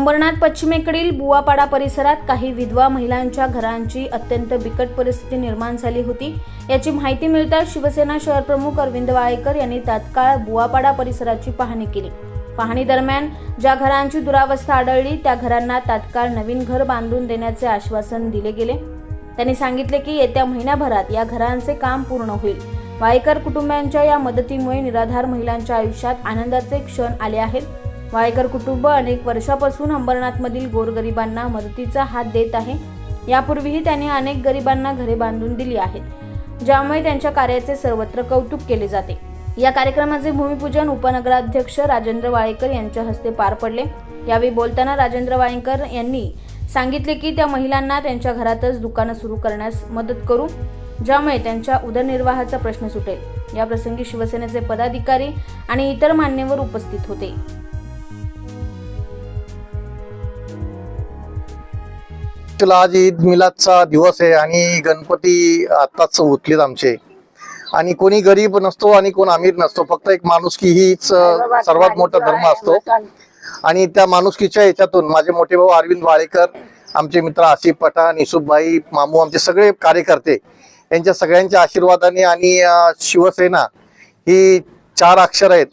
अंबरनाथ पश्चिमेकडील बुवापाडा परिसरात काही विधवा महिलांच्या घरांची अत्यंत बिकट परिस्थिती निर्माण झाली होती. याची माहिती मिळताच शिवसेना शहर प्रमुख अरविंद वाळेकर यांनी तात्काळ बुवापाडा परिसराची पाहणी केली. पाहणी दरम्यान ज्या घरांची दुरावस्था आढळली त्या घरांना तात्काळ नवीन घर बांधून देण्याचे आश्वासन दिले गेले. त्यांनी सांगितले की येत्या महिन्याभरात या घरांचे काम पूर्ण होईल. वाळेकर कुटुंबियांच्या या मदतीमुळे निराधार महिलांच्या आयुष्यात आनंदाचे क्षण आले आहेत. वाळेकर कुटुंब अनेक वर्षापासून अंबरनाथमधील गोरगरिबांना मदतीचा हात देत आहे. यापूर्वीही त्यांनी अनेक गरिबांना घरे बांधून दिली आहेत ज्यामुळे त्यांच्या कार्याचे सर्वत्र कौतुक केले जाते. या कार्यक्रमाचे भूमिपूजन उपनगराध्यक्ष राजेंद्र वाळेकर यांच्या हस्ते पार पडले. यावेळी बोलताना राजेंद्र वाळेकर यांनी सांगितले की त्या महिलांना त्यांच्या घरातच दुकानं सुरू करण्यास मदत करू ज्यामुळे त्यांच्या उदरनिर्वाहाचा प्रश्न सुटेल. या प्रसंगी शिवसेनेचे पदाधिकारी आणि इतर मान्यवर उपस्थित होते. चला आज ईद मिलादचा दिवस आहे आणि गणपती आताच उठलेत आमचे. आणि कोणी गरीब नसतो आणि कोण अमीर नसतो. फक्त एक माणुसकी हीच सर्वात मोठा धर्म असतो. आणि त्या माणुसकीच्या याच्यातून माझे मोठे भाऊ अरविंद वाळेकर आमचे मित्र आसिफ पठाण युसुफभाई मामू आमचे सगळे कार्यकर्ते यांच्या सगळ्यांच्या आशीर्वादाने आणि शिवसेना ही चार अक्षर आहेत.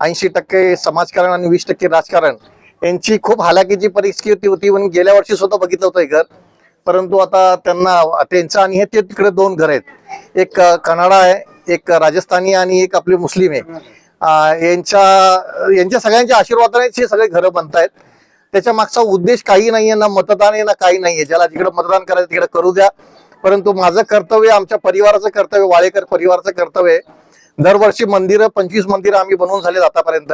ऐंशी टक्के समाजकारण आणि वीस टक्के राजकारण. यांची खूप हालाकीची परिस्थिती होती म्हणून गेल्या वर्षी सुद्धा बघितलं होतं घर. परंतु आता त्यांना त्यांचं आणि हे ते तिकडे दोन घर आहेत. एक कनाडा आहे एक राजस्थानी आणि एक आपले मुस्लिम आहे. यांच्या यांच्या सगळ्यांच्या आशीर्वादाने हे सगळे घरं बनतायत. त्याच्या मागचा उद्देश काही नाहीये ना मतदान आहे ना काही नाहीये. ज्याला जिकडे मतदान करायचं तिकडे करू द्या. परंतु माझं कर्तव्य आमच्या परिवाराचं कर्तव्य वाळेकर परिवाराचं कर्तव्य आहे. दरवर्षी मंदिरं पंचवीस मंदिरं आम्ही बनवून झाले आतापर्यंत.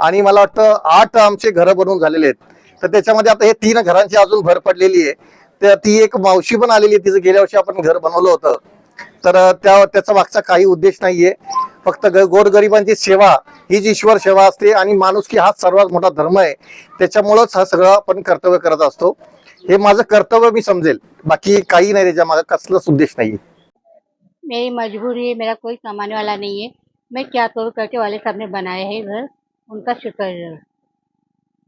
आणि मला वाटतं आठ आमचे घरं बनवून झालेले आहेत. तर त्याच्यामध्ये आता हे तीन घरांची अजून भर पडलेली आहे. तर ती एक मावशी पण आलेली आहे. तिचं गेल्या वर्षी आपण घर बनवलं होतं. तर त्या त्याचा मागचा काही उद्देश नाहीये. फक्त गोरगरिबांची सेवा ही जी ईश्वर सेवा असते आणि माणुसकी हाच सर्वात मोठा धर्म आहे त्याच्यामुळंच हा सगळं आपण कर्तव्य करत असतो. हे माझं कर्तव्य मी समजेल. बाकी काही नाही त्याच्या माझा कसलाच उद्देश नाहीये. मेरी मजबूरी है. मेरा कोई कमाने वाला नहीं है. मैं क्या करूँ? करके वाले साहब ने बनाया है घर. उनका शुक्र है